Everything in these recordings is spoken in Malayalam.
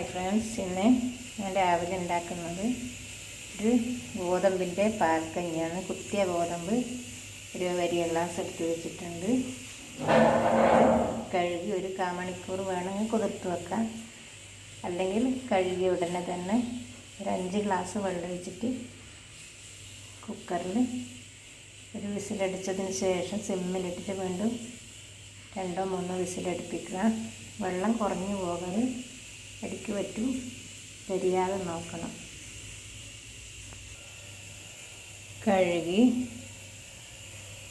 Hi friends. ഇന്ന് ഞാൻ രാവിലെ ഉണ്ടാക്കുന്നത് ഒരു ഗോതമ്പിന്റെ പാൽക്കഞ്ഞിയാണ്. കുത്തിയ ഗോതമ്പ് ഒരു വലിയ ഗ്ലാസ് എടുത്ത് വെച്ചിട്ടുണ്ട്. കഴുകി ഒരു കാമണിക്കൂർ വേണമെങ്കിൽ കുതിർത്ത് വെക്കാം അല്ലെങ്കിൽ കഴുകി ഉടനെ തന്നെ ഒരു അഞ്ച് ഗ്ലാസ് വെള്ളം ഒഴിച്ചിട്ട് കുക്കറിൽ ഒരു വിസിലടിച്ചതിന് ശേഷം സിമ്മിലിട്ടിട്ട് വീണ്ടും രണ്ടോ മൂന്നോ വിസിലടുപ്പിക്കുക. വെള്ളം കുറഞ്ഞു പോകാതെ അടിക്ക് പറ്റും. കരിയാതെ നോക്കണം. കഴുകി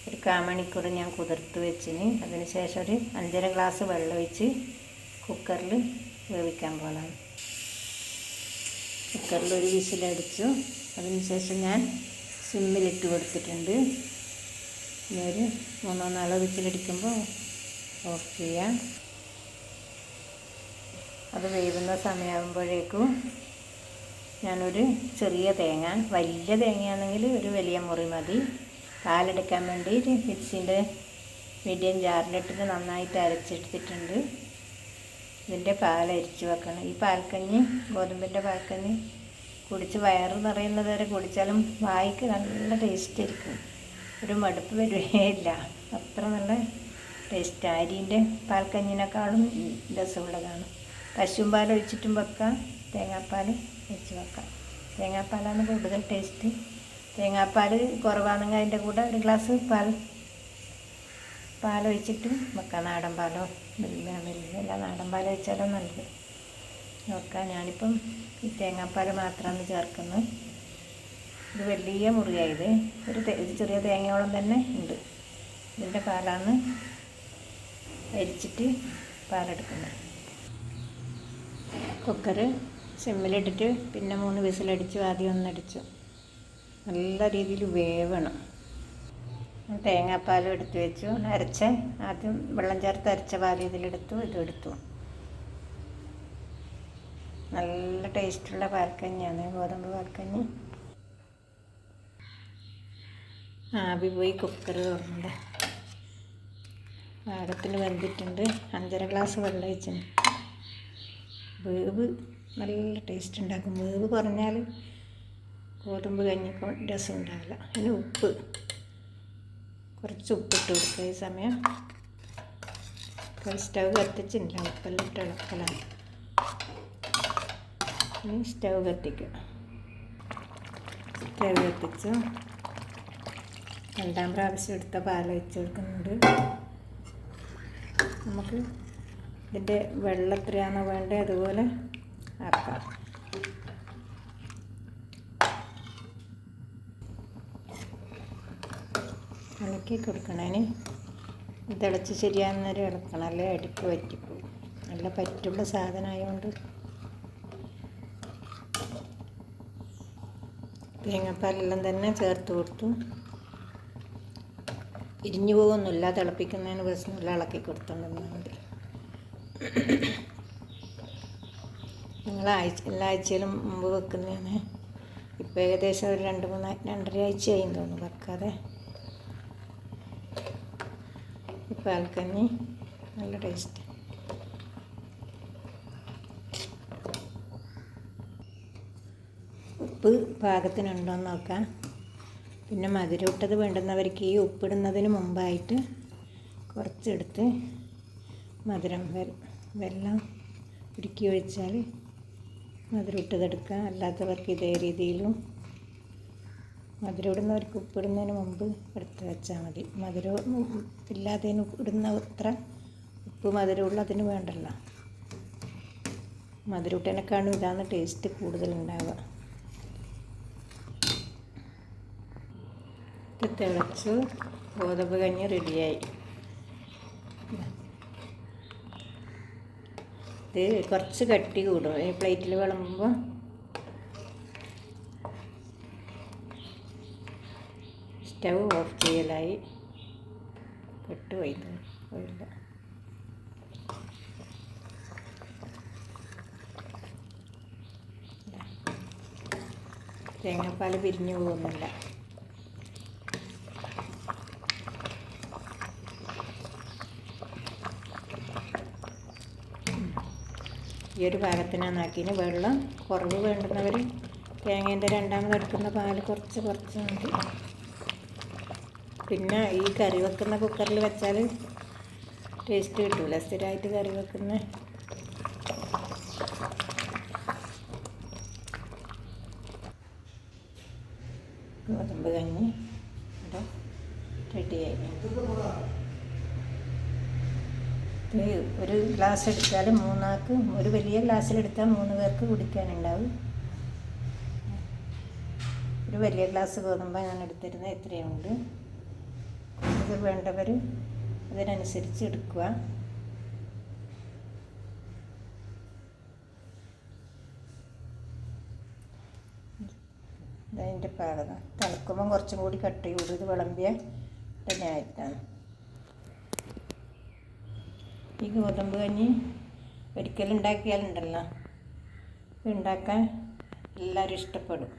ഒരു കാമണിക്കൂർ ഞാൻ കുതിർത്ത് വെച്ചിന്. അതിന് ശേഷം ഒരു അഞ്ചര ഗ്ലാസ് വെള്ളം ഒഴിച്ച് കുക്കറിൽ വേവിക്കാൻ പോകണം കുക്കറിൽ ഒരു വിസിലടിച്ചു അതിന് ശേഷം ഞാൻ സിമ്മിലിട്ട് കൊടുത്തിട്ടുണ്ട്. ഇനി ഒരു മൂന്നോ നാലോ വിസിലടിക്കുമ്പോൾ ഓഫ് ചെയ്യാം. അത് വേവുന്ന സമയമാകുമ്പോഴേക്കും ഞാനൊരു ചെറിയ തേങ്ങ വലിയ തേങ്ങയാണെങ്കിൽ ഒരു വലിയ മുറി മതി. പാലെടുക്കാൻ വേണ്ടി മിക്സിന്റെ മീഡിയം ജാറിലിട്ടിട്ട് നന്നായിട്ട് അരച്ചെടുത്തിട്ടുണ്ട്. ഇതിന്റെ പാൽ അരിച്ച് വെക്കണം. ഈ പാൽക്കഞ്ഞി ഗോതമ്പിന്റെ പാൽക്കഞ്ഞി കുടിച്ച് വയറ് നിറയുന്നത് വരെ കുടിച്ചാലും വായിക്ക് നല്ല ടേസ്റ്റ് ആയിരിക്കും. ഒരു മടുപ്പ് വരികയില്ല അത്ര നല്ല ടേസ്റ്റ് അരിന്റെ പാൽക്കഞ്ഞിനേക്കാളും രസമുള്ളതാണ്. പശുവും പാൽ ഒഴിച്ചിട്ടും വെക്കാം. തേങ്ങാപ്പാൽ ഒഴിച്ച് വെക്കാം. തേങ്ങാപ്പാലാണ് കൂടുതൽ ടേസ്റ്റ് തേങ്ങാപ്പാൽ കുറവാണെങ്കിൽ അതിന്റെ കൂടെ ഒരു ഗ്ലാസ് പാൽ. പാലൊഴിച്ചിട്ട് വെക്കാം. നാടൻ പാലോ മിൽമ മിൽമല്ല നാടൻ പാൽ ഒഴിച്ചാലോ നല്ലത്. നോക്കാം. ഞാനിപ്പം ഈ തേങ്ങാപ്പാൽ മാത്രമാണ് ചേർക്കുന്നത്. ഇത് വലിയ മുറിയായത് ഒരു ചെറിയ തേങ്ങയോളം തന്നെ ഉണ്ട്. ഇതിന്റെ പാലാണ് അരിച്ചിട്ട് പാലെടുക്കുന്നത്. കുക്കർ സിമ്മിലിട്ടിട്ട് പിന്നെ മൂന്ന് വിസിലടിച്ചു ആദ്യം ഒന്നടിച്ചു. നല്ല രീതിയിൽ വേവണം. തേങ്ങാപ്പാലും എടുത്ത് വെച്ചു. അരച്ച ആദ്യം വെള്ളം ചേർത്ത് അരച്ച പാൽ ഇതിലെടുത്തു ഇതെടുത്തു നല്ല ടേസ്റ്റുള്ള പാൽക്കഞ്ഞിയാണ് ഗോതമ്പ് പാൽക്കഞ്ഞി. ആവി പോയി കുക്കർ തുറന്നുണ്ട് പാകത്തിന് വെന്തിട്ടുണ്ട്. അഞ്ചര ഗ്ലാസ് വെള്ളം ഒഴിച്ചിന്. വേവ് നല്ല ടേസ്റ്റ് ഉണ്ടാക്കും. വേവ് പറഞ്ഞാൽ ഗോതമ്പ് കഞ്ഞിക്ക് രസം ഉണ്ടാവില്ല. അതിന് ഉപ്പ്. കുറച്ച് ഉപ്പിട്ട് കൊടുക്കുക ഈ സമയം. സ്റ്റവ് കത്തിച്ചില്ല ഉപ്പെല്ലാം ഇട്ട് ഇളക്കലാണ്. ഇനി സ്റ്റവ് കത്തിക്കുക. സ്റ്റവ് കത്തിച്ച് രണ്ടാം പ്രാവശ്യം എടുത്ത പാൽ വെച്ച് കൊടുക്കുന്നുണ്ട്. നമുക്ക് ഇതിന്റെ വെള്ളം എത്രയാണോ വേണ്ടത് അതുപോലെ ആക്കാം. ഇളക്കി കൊടുക്കണേന് തിളച്ച് ശരിയാകുന്നവരെ ഇളക്കണം അല്ലേ അടുക്ക് പറ്റിപ്പോവും നല്ല പറ്റുള്ള സാധനമായതുകൊണ്ട് തേങ്ങാപ്പാലെല്ലാം തന്നെ ചേർത്ത് കൊടുത്തു. ഇരിഞ്ഞു പോകുന്നില്ല തിളപ്പിക്കുന്നതിന് പ്രശ്നമില്ല. ഇളക്കി കൊടുത്തോണ്ടെന്നാൽ മതി. ഞങ്ങൾ ആഴ്ച എല്ലാ ആഴ്ചയിലും മുമ്പ് വെക്കുന്നതാണ്. ഇപ്പോൾ ഏകദേശം ഒരു രണ്ട് മൂന്ന് രണ്ടര ആഴ്ചയായി തോന്നുന്നു വെക്കാതെ. പാൽക്കഞ്ഞി നല്ല ടേസ്റ്റ് ഉപ്പ് പാകത്തിനുണ്ടോ എന്ന് നോക്കാം. പിന്നെ മധുരമിട്ടത് വേണ്ടുന്നവർക്ക് ഈ ഉപ്പിടുന്നതിന് മുമ്പായിട്ട് കുറച്ചെടുത്ത് മധുരം വെ- വെള്ളം ഉരുക്കി ഒഴിച്ചാൽ മധുരം ഇട്ടതെടുക്കാം അല്ലാത്തവർക്ക് ഇതേ രീതിയിലും മധുരം ഇടുന്നവർക്ക് ഉപ്പ് ഉപ്പിടുന്നതിന് മുമ്പ് എടുത്ത് വെച്ചാൽ മതി. മധുരം ഇല്ലാത്തതിന് ഇടുന്ന അത്ര ഉപ്പ് മധുരം ഉള്ളതിന് വേണ്ടല്ലോ. മധുരം ഇട്ടതിനേക്കാളും ഇതാണ് ടേസ്റ്റ് കൂടുതലുണ്ടാവുക. ഇത് തിളച്ചു ഗോതമ്പ് കഞ്ഞി റെഡിയായി ഇത് കുറച്ച് കട്ടി കൂടും. ഈ പ്ലേറ്റിൽ വിളമ്പുമ്പോൾ സ്റ്റവ് ഓഫ് ചെയ്യലായി. കെട്ടുപോയി പോയില്ല. തേങ്ങാപ്പാൽ പിരിഞ്ഞു പോകുന്നില്ല. ഈ ഒരു പാകത്തിനാണ് ആക്കിയതിന് വെള്ളം കുറവ് വേണ്ടുന്നവർ തേങ്ങേന്റെ രണ്ടാമത് എടുക്കുന്ന പാൽ കുറച്ച് കുറച്ച് മതി. പിന്നെ ഈ കറി വെക്കുന്ന കുക്കറിൽ വെച്ചാൽ ടേസ്റ്റ് കിട്ടൂല. സ്ഥിരമായിട്ട് കറി വെക്കുന്ന ഗോതമ്പ് കഞ്ഞി ഇവിടെ റെഡിയായി ഒരു ഗ്ലാസ് എടുത്താൽ മൂന്നാൾക്ക് ഒരു വലിയ ഗ്ലാസ്സിലെടുത്താൽ മൂന്ന് പേർക്ക് കുടിക്കാനുണ്ടാവും. ഒരു വലിയ ഗ്ലാസ് ഗോതമ്പ ഞാൻ എടുത്തിരുന്നത് ഇത്രയുണ്ട്. കൂടുതൽ വേണ്ടവർ അതിനനുസരിച്ച് എടുക്കുക. അതിന്റെ പാകത. തണുക്കുമ്പം കുറച്ചും കൂടി കട്ട് ചെയ്ത് ഇത് വിളമ്പിയ ഞായിട്ടാണ് ഈ ഗോതമ്പ് കഞ്ഞി ഒരിക്കലും ഉണ്ടാക്കിയാലുണ്ടല്ലോ. ഉണ്ടാക്കാൻ എല്ലാവരും ഇഷ്ടപ്പെടും.